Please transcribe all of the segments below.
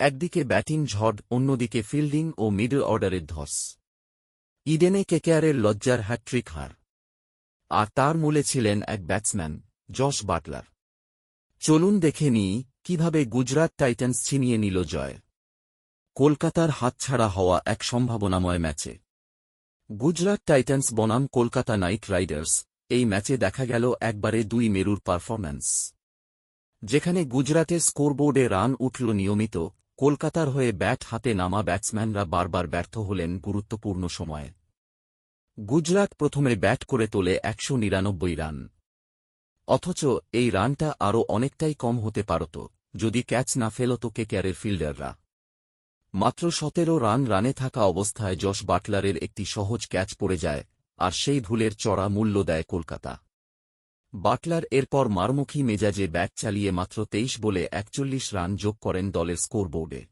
একদিকে ব্যাটিং ঝড়, অন্যদিকে ফিল্ডিং ও মিডল অর্ডারের ধস। ইডেনে কেকেয়ারের লজ্জার হ্যাট্রিক হার। আর তার মূলে ছিলেন এক ব্যাটসম্যান, জশ বাটলার। চলুন দেখে নিই কীভাবে গুজরাট টাইটান্স ছিনিয়ে নিল জয়। কলকাতার হাতছাড়া হওয়া এক সম্ভাবনাময় ম্যাচে। গুজরাট টাইটান্স বনাম কলকাতা নাইট রাইডার্স, এই ম্যাচে দেখা গেল একবারে দুই মেরুর পারফরম্যান্স। যেখানে গুজরাটের স্কোরবোর্ডে রান উঠল নিয়মিত কলকাতার হয়ে ব্যাট হাতে নামা ব্যাটসম্যানরা বারবার ব্যর্থ হলেন গুরুত্বপূর্ণ সময়ে। গুজরাট প্রথমে ব্যাট করে তোলে একশো নিরানব্বই রান। অথচ এই রানটা আরও অনেকটাই কম হতে পারত, যদি ক্যাচ না ফেলত কেকেয়ারের ফিল্ডাররা। মাত্র সতেরো রান রানে থাকা অবস্থায় যশ বাটলারের একটি সহজ ক্যাচ পড়ে যায়, আর সেই ভুলের চড়া মূল্য দেয় কলকাতা। বাটলার এরপর মারমুখী মেজাজে ব্যাট চালিয়ে মাত্র তেইশ বলে একচল্লিশ রান যোগ করেন দলের স্কোরবোর্ডে।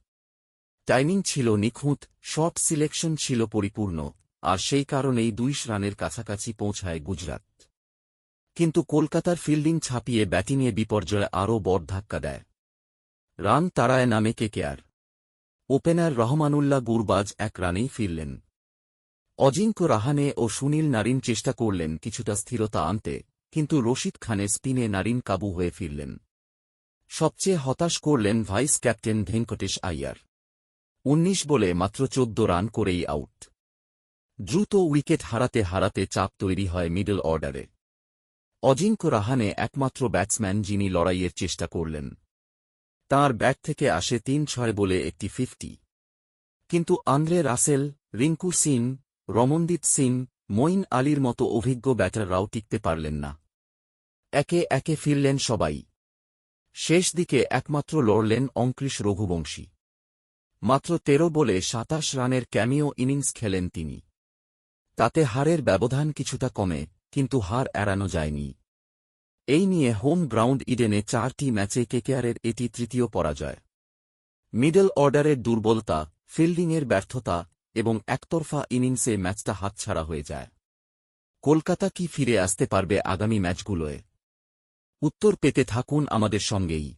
টাইমিং ছিল নিখুঁত, শট সিলেকশন ছিল পরিপূর্ণ, আর সেই কারণেই দুইশ রানের কাছাকাছি পৌঁছায় গুজরাট। কিন্তু কলকাতার ফিল্ডিং ছাপিয়ে ব্যাটিংয়ে বিপর্যয়ে আরও বড় ধাক্কা দেয়। রান তাড়ায় নামে কেকেআর। ওপেনার রহমানুল্লাহ গুরবাজ এক রানেই ফিরলেন। অজিঙ্ক্য রাহানে ও সুনীল নারিন চেষ্টা করলেন কিছুটা স্থিরতা আনতে। কিন্তু রশিদ খানে স্পিনে নারিন কাবু হয়ে ফিরলেন। সবচেয়ে হতাশ করলেন ভাইস ক্যাপ্টেন ভেঙ্কটেশ আইয়ার। উনিশ বলে মাত্র চোদ্দ রান করেই আউট। দ্রুত উইকেট হারাতে হারাতে চাপ তৈরি হয় মিডল অর্ডারে। অজিঙ্ক্য রাহানে একমাত্র ব্যাটসম্যান যিনি লড়াইয়ের চেষ্টা করলেন। তার ব্যাট থেকে আসে তিন ছয় বলে একটি ফিফটি। কিন্তু আন্দ্রে রাসেল, রিঙ্কু সিং, রমনদীপ সিং মঈন আলীর মতো অভিজ্ঞ ব্যাটাররাও টিকতে পারলেন না। একে একে ফিরলেন সবাই। শেষ দিকে একমাত্র লড়লেন অঙ্কৃশ রঘুবংশী। মাত্র তেরো বলে সাতাশ রানের ক্যামিও ইনিংস খেলেন তিনি। তাতে হারের ব্যবধান কিছুটা কমে, কিন্তু হার এড়ানো যায়নি। এই নিয়ে হোম গ্রাউন্ড ইডেনে চারটি ম্যাচে কেকেআরের এটি তৃতীয় পরাজয়। মিডল অর্ডারের দুর্বলতা, ফিল্ডিংয়ের ব্যর্থতা এবং একতরফা ইনিংসে ম্যাচটা হাতছাড়া হয়ে যায়। কলকাতা কি ফিরে আসতে পারবে আগামী ম্যাচগুলোয়? উত্তর পেতে থাকুন আমাদের সঙ্গেই।